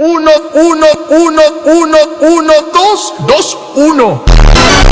1, 1, 1, 1, 1, 2, 2, 1.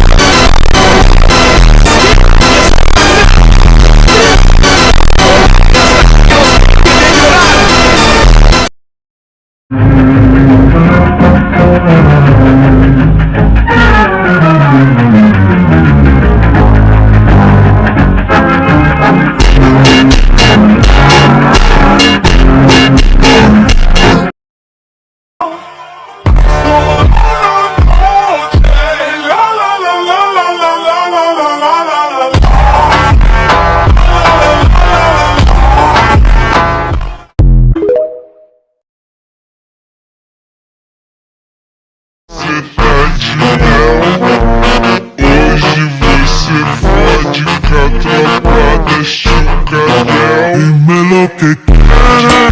Hoje você pode Dime lo que quieres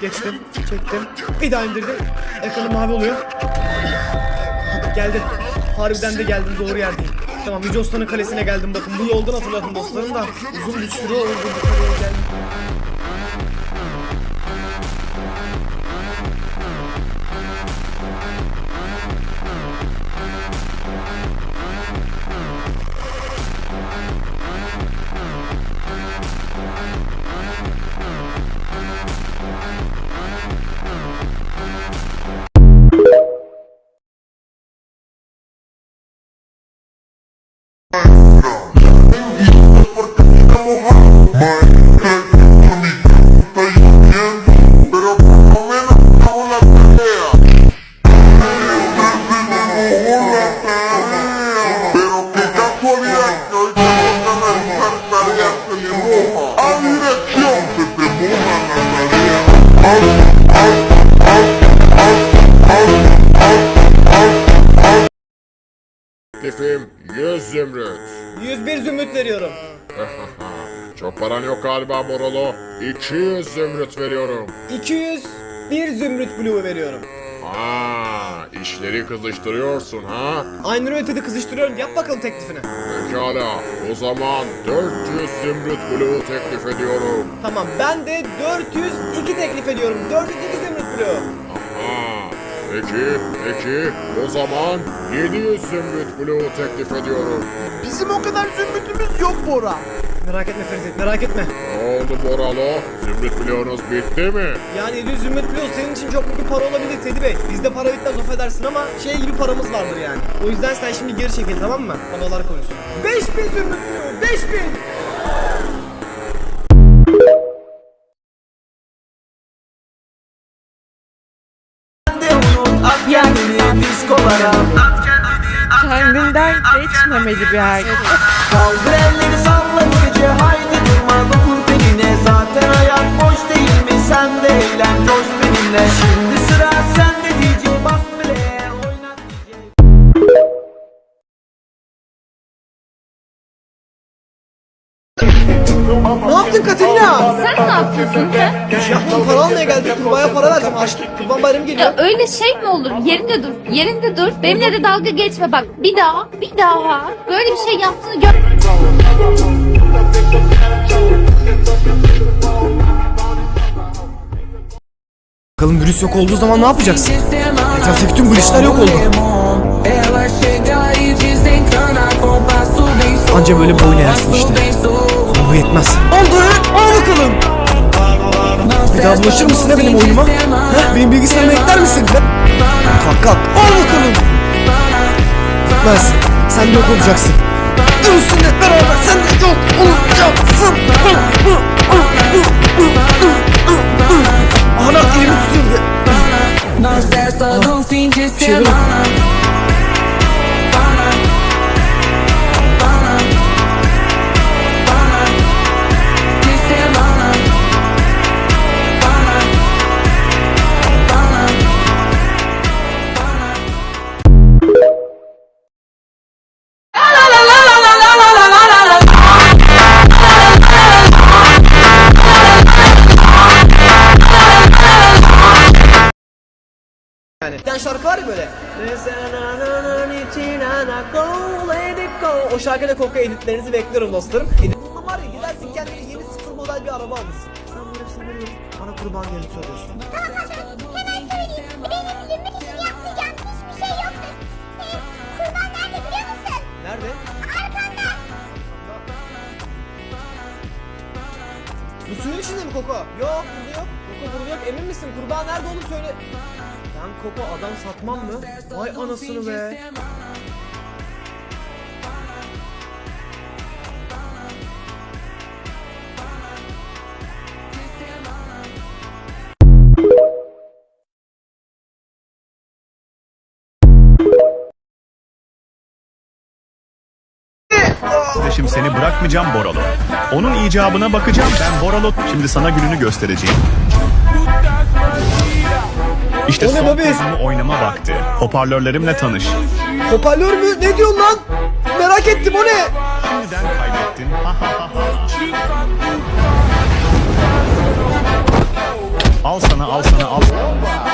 Geçtim, çektim. Bir daha indirdim. Ekranı mavi oluyor. Geldim. Harbiden de geldim doğru yerdeyim. Tamam Yüce kalesine geldim bakın. Bu yoldan hatırladım dostlarım da. Uzun bir süre oldu bu kaleye geldim. Se le moja A dirección se te mojan las tareas Teklifim 100 zümrüt. 101 zümrüt veriyorum. Çok paran yok galiba Morolo. 200 zümrüt veriyorum. 201 zümrüt blue veriyorum. Ha, işleri kızıştırıyorsun ha? Aynur ötede kızıştırıyorum. Yap bakalım teklifini. Pekala, o zaman 400 zümrüt blue teklif ediyorum. Tamam ben de 402 teklif ediyorum. 402 zümrüt blue. Ha, peki, peki, o zaman 700 zümrüt blue teklif ediyorum. Bizim o kadar zümrütümüz yok Bora. Merak etme Ferit merak etme. Ne oldu Moralo? Zümrüt bloğunuz bitti mi? Yani 700 zümrüt blue senin için çok büyük bir para olabilir Teddy Bey. Bizde para bitmez affedersin ama şey gibi paramız vardır yani. O yüzden sen şimdi geri çekil tamam mı? Havalar konuşsun. 5000 zümrüt blue 5000. Kendinden geçmemeli bir erkek. Kaldır elleri salla Ne yaptın Katerina? Sen ne yapıyorsun he? Yaptım para almaya geldik. Kurbağaya para verdim. Açtık. Kurban bayramı geliyor. Ya öyle şey mi olur? Yerinde dur. Yerinde dur. Benimle de dalga geçme bak. Bir daha, bir daha. Böyle bir şey yaptığını gör. Bakalım virüs yok olduğu zaman ne yapacaksın? Etraftaki tüm glitchler yok oldu. Anca böyle boyun eğersin işte. Bu yetmez. Oldu he? Al. Bir daha bulaşır mısın ne benim oyunuma? Ha? Benim bilgisayarıma ekler misin? Kalk kalk. Al bakalım. Gitmez. Sen yok olacaksın. Üstünle beraber sen de yok olacaksın. Yani. Bir tane şarkı var ya böyle. O şarkıyla koku editlerinizi bekliyorum dostlarım. Edit var ya gidersin kendine yeni sıfır model bir araba alırsın. Sen bu hepsini veriyorum. Bana kurban gelin söylüyorsun. Tamam patron hemen söyleyeyim. Benim 20 kişi yapmayacağım hiçbir şey yoktur. Ee, kurban nerede biliyor musun? Nerede? Arkanda. Bu suyun içinde mi Koko? Yok burada yok. Koko burada yok. Emin misin? Kurbağa nerede oğlum söyle. Ben Koko adam satmam mı? Vay anasını be. Şimdi seni bırakmayacağım Boralo. Onun icabına bakacağım ben Boralo. Şimdi sana gününü göstereceğim. İşte son Bobby? kozumu oynama vakti. Hoparlörlerimle tanış. Hoparlör mü? Ne diyorsun lan? Merak ettim o ne? Şimdiden kaybettin. Ha ha ha ha. Al sana al sana al. Ona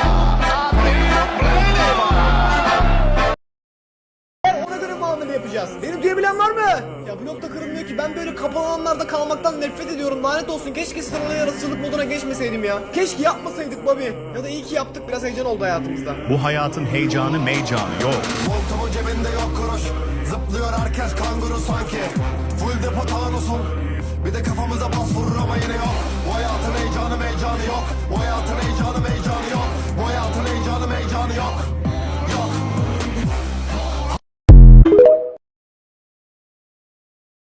böyle kapalı alanlarda kalmaktan nefret ediyorum. Lanet olsun. Keşke sıralı yaratıcılık moduna geçmeseydim ya. Keşke yapmasaydık Bobby. Ya da iyi ki yaptık. Biraz heyecan oldu hayatımızda. Bu hayatın heyecanı meycanı yok. Voltumun cebinde yok kuruş Zıplıyor herkes kanguru sanki Full depo tanusun Bir de kafamıza bas vurur ama yine yok Bu hayatın heyecanı meycanı yok